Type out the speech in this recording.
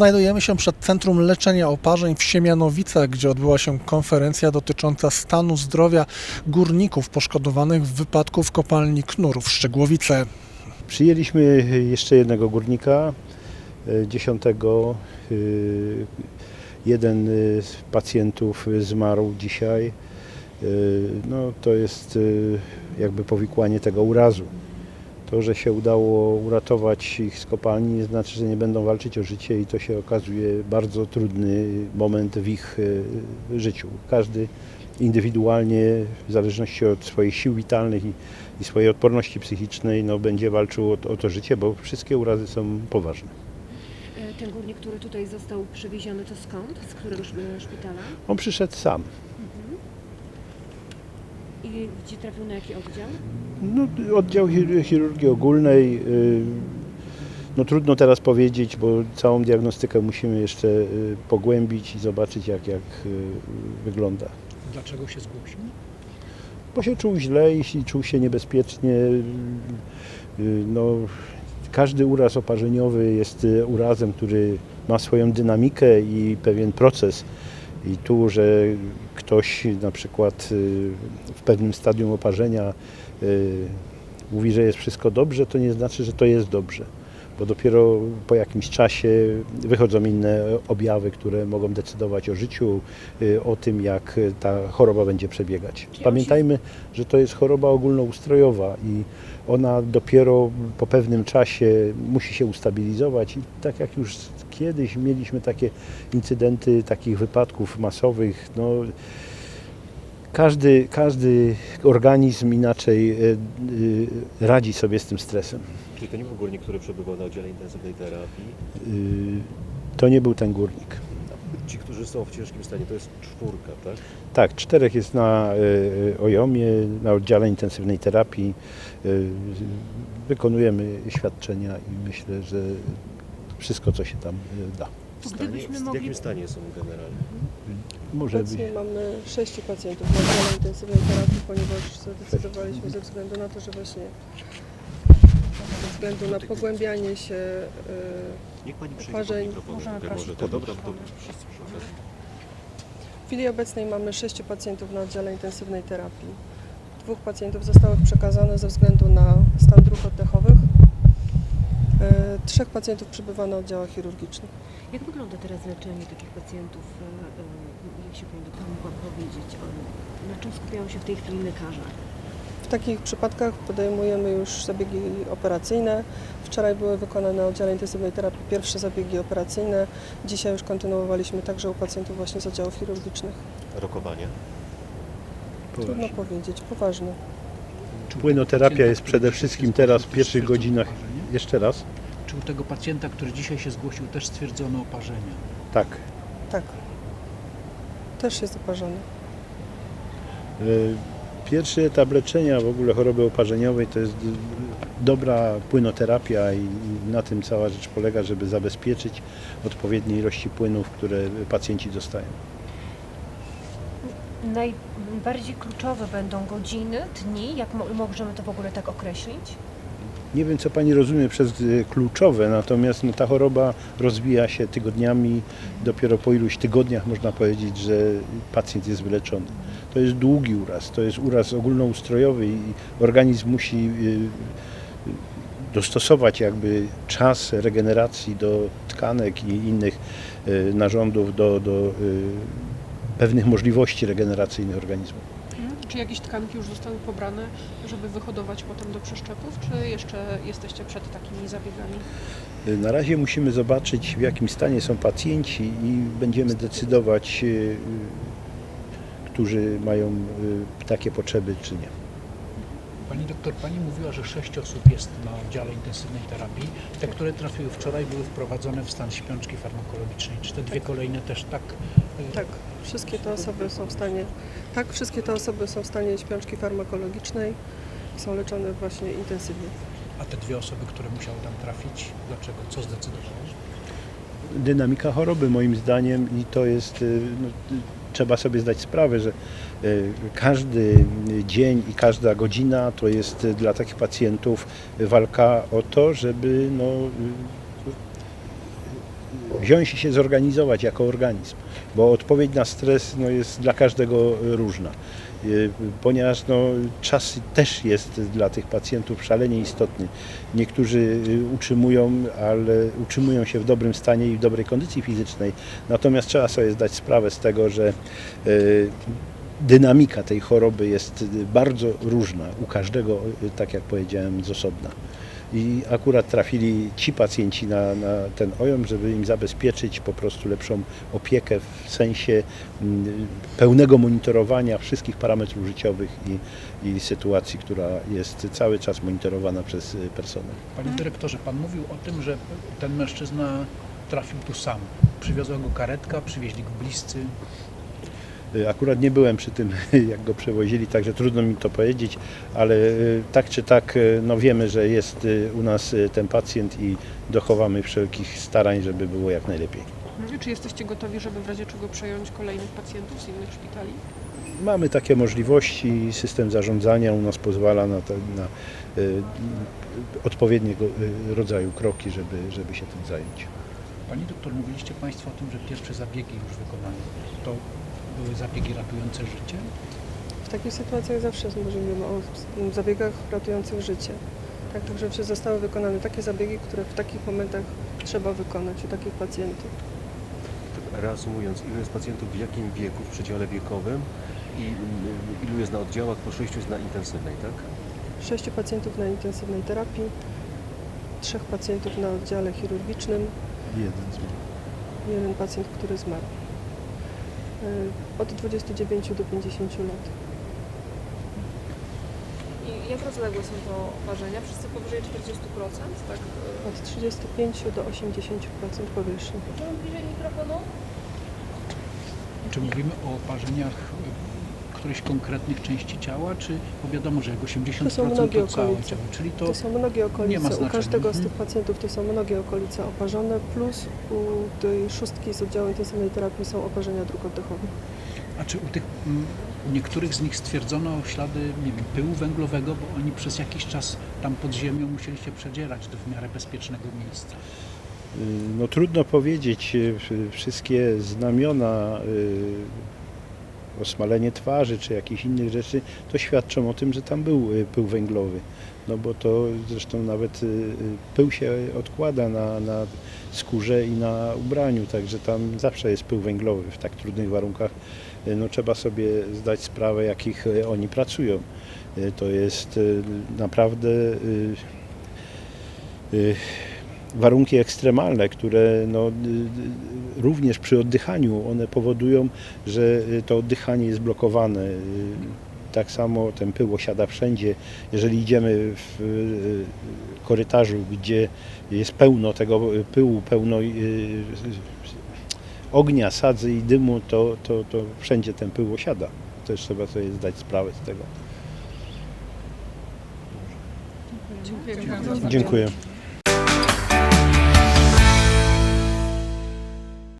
Znajdujemy się przed Centrum Leczenia Oparzeń w Siemianowicach, gdzie odbyła się konferencja dotycząca stanu zdrowia górników poszkodowanych w wypadku w kopalni Knurów w Szczegłowice. Przyjęliśmy jeszcze jednego górnika, e, dziesiątego. e, Jeden z pacjentów zmarł dzisiaj. E, No, to jest jakby powikłanie tego urazu. To, że się udało uratować ich z kopalni, nie znaczy, że nie będą walczyć o życie i to się okazuje bardzo trudny moment w ich e, życiu. Każdy indywidualnie, w zależności od swoich sił witalnych i, i swojej odporności psychicznej, no, będzie walczył o, to- o to życie, bo wszystkie urazy są poważne. E, Ten górnik, który tutaj został przewieziony, to skąd? Z którego szp- szpitala? On przyszedł sam. I gdzie trafił na jaki oddział? No, oddział chir- chirurgii ogólnej. y, No trudno teraz powiedzieć, bo całą diagnostykę musimy jeszcze y, pogłębić i zobaczyć, jak, jak y, wygląda. Dlaczego się zgłosił? Bo się czuł źle, jeśli czuł się niebezpiecznie. No, każdy uraz oparzeniowy jest urazem, który ma swoją dynamikę i pewien proces. I tu, że ktoś na przykład y, w pewnym stadium oparzenia y, mówi, że jest wszystko dobrze, to nie znaczy, że to jest dobrze. Bo dopiero po jakimś czasie wychodzą inne objawy, które mogą decydować o życiu, y, o tym, jak ta choroba będzie przebiegać. Pamiętajmy, że to jest choroba ogólnoustrojowa i ona dopiero po pewnym czasie musi się ustabilizować i tak jak już kiedyś mieliśmy takie incydenty takich wypadków masowych, no, każdy, każdy organizm inaczej e, e, radzi sobie z tym stresem. Czyli to nie był górnik, który przebywał na oddziale intensywnej terapii. Y, To nie był ten górnik. Ci, którzy są w ciężkim stanie, to jest czwórka, tak? Tak, czterech jest na e, Ojomie, na oddziale intensywnej terapii. E, Wykonujemy świadczenia i myślę, że wszystko, co się tam e, da. W, stanie, Gdybyśmy w mogli- jakim stanie są generalnie? Może być. Obecnie mamy sześciu pacjentów na oddziale intensywnej terapii, ponieważ zdecydowaliśmy ze względu na to, że właśnie ze względu na pogłębianie się y, Niech Pani przejdzie. Możemy prosić. może. To dobra, to wszyscy przy okazji. w chwili obecnej mamy sześciu pacjentów na oddziale intensywnej terapii. Dwóch pacjentów zostało przekazane ze względu na stan dróg oddechowych. Y, Trzech pacjentów przebywa na oddziałach chirurgicznych. Jak wygląda teraz leczenie takich pacjentów? E, e, Jak się Pani doktor mogła powiedzieć? Na czym skupiają się w tej chwili lekarze? W takich przypadkach podejmujemy już zabiegi operacyjne. Wczoraj były wykonane na oddziale intensywnej terapii pierwsze zabiegi operacyjne. Dzisiaj już kontynuowaliśmy także u pacjentów właśnie z oddziałów chirurgicznych. Rokowanie. Trudno powiedzieć, poważnie. Czy u Płynoterapia jest przede wszystkim teraz w pierwszych godzinach. Jeszcze raz? Czy u tego pacjenta, który dzisiaj się zgłosił, też stwierdzono oparzenie? Tak. Tak. Też jest oparzony. E, Pierwszy etap leczenia w ogóle choroby oparzeniowej to jest dobra płynoterapia i i na tym cała rzecz polega, żeby zabezpieczyć odpowiednie ilości płynów, które pacjenci dostają. Najbardziej kluczowe będą godziny, dni, jak mo- możemy to w ogóle tak określić? Nie wiem, co Pani rozumie przez y, kluczowe, natomiast no, ta choroba rozwija się tygodniami. Dopiero po iluś tygodniach można powiedzieć, że pacjent jest wyleczony. To jest długi uraz, to jest uraz ogólnoustrojowy i organizm musi y, y, dostosować jakby czas regeneracji do tkanek i innych narządów, do, do pewnych możliwości regeneracyjnych organizmu. Czy jakieś tkanki już zostały pobrane, żeby wyhodować potem do przeszczepów, czy jeszcze jesteście przed takimi zabiegami? Na razie musimy zobaczyć, w jakim stanie są pacjenci i będziemy decydować, y, y, którzy mają y, takie potrzeby, czy nie. Pani doktor, Pani mówiła, że sześć osób jest na oddziale intensywnej terapii. Te, które trafiły wczoraj, były wprowadzone w stan śpiączki farmakologicznej. Czy te dwie kolejne też tak? y, Tak, wszystkie te osoby są w stanie, tak, wszystkie te osoby są w stanie śpiączki farmakologicznej i są leczone właśnie intensywnie. A te dwie osoby, które musiały tam trafić, dlaczego? Co zdecydowało? Dynamika choroby moim zdaniem i to jest, y, no, y, trzeba sobie zdać sprawę, że y, każdy dzień i każda godzina to jest dla takich pacjentów walka o to, żeby no, y, wziąć się zorganizować jako organizm, bo odpowiedź na stres no, jest dla każdego różna. Y, Ponieważ no, czas też jest dla tych pacjentów szalenie istotny. Niektórzy y, utrzymują, ale utrzymują się w dobrym stanie i w dobrej kondycji fizycznej. Natomiast trzeba sobie zdać sprawę z tego, że y, dynamika tej choroby jest bardzo różna u każdego, tak jak powiedziałem, z osobna. I akurat trafili ci pacjenci na, na ten OJOM, żeby im zabezpieczyć po prostu lepszą opiekę w sensie mm, pełnego monitorowania wszystkich parametrów życiowych i, i sytuacji, która jest cały czas monitorowana przez y, personel. Panie dyrektorze, pan mówił o tym, że ten mężczyzna trafił tu sam. Przywiozła go karetka, przywieźli go bliscy. Y, Akurat nie byłem przy tym, jak go przewozili, także trudno mi to powiedzieć, ale y, tak czy tak y, no wiemy, że jest u nas ten pacjent i dochowamy wszelkich starań, żeby było jak najlepiej. Czy jesteście gotowi, żeby w razie czego przejąć kolejnych pacjentów z innych szpitali? Mamy takie możliwości, system zarządzania u nas pozwala na, te, na y, odpowiedniego rodzaju kroki, żeby, żeby się tym zająć. Pani doktor, mówiliście Państwo o tym, że pierwsze zabiegi już wykonano. To były zabiegi ratujące życie? W takich sytuacjach zawsze mówimy o zabiegach ratujących życie. Tak, także że zostały wykonane takie zabiegi, które w takich momentach trzeba wykonać u takich pacjentów. Tak reasumując, ilu jest pacjentów w jakim wieku, w przedziale wiekowym i mm, ilu jest na oddziałach, po sześciu jest na intensywnej, tak? Sześciu pacjentów na intensywnej terapii, trzech pacjentów na oddziale chirurgicznym, Jeden z jeden pacjent, który zmarł. Y, Od 29 do 50 lat. I jak rozległe są to oparzenia? Wszyscy powyżej 40%? Tak. Od 35 do 80% powierzchni. Możemy bliżej mikrofonu? Czy mówimy o oparzeniach którejś konkretnych części ciała, czy bo wiadomo, że jak 80% To są mnogie to całe okolice. ciało, czyli to To są mnogie nie ma okolice. U znaczenia. każdego z Mhm. tych pacjentów to są mnogie okolice oparzone, plus u tej szóstki z oddziału intensywnej terapii są oparzenia dróg oddechowych. A czy u tych mm, u niektórych z nich stwierdzono ślady nie wiem, pyłu węglowego, bo oni przez jakiś czas tam pod ziemią musieli się przedzierać do w miarę bezpiecznego miejsca? Y, No trudno powiedzieć, y, wszystkie znamiona, y, osmalenie twarzy czy jakichś innych rzeczy, to świadczą o tym, że tam był y, pył węglowy. No bo to zresztą nawet y, y, pył się odkłada na, na skórze i na ubraniu, także tam zawsze jest pył węglowy w tak trudnych warunkach. No trzeba sobie zdać sprawę, jakich oni pracują. To jest naprawdę warunki ekstremalne, które no, y, y, również przy oddychaniu one powodują, że y, to oddychanie jest blokowane. Tak samo ten pył osiada wszędzie. Jeżeli idziemy w korytarzu, gdzie jest pełno tego pyłu, pełno ognia, sadzy i dymu, to, to, to wszędzie ten pył osiada. Też trzeba sobie zdać sprawę z tego. Dziękuję bardzo. Dziękuję.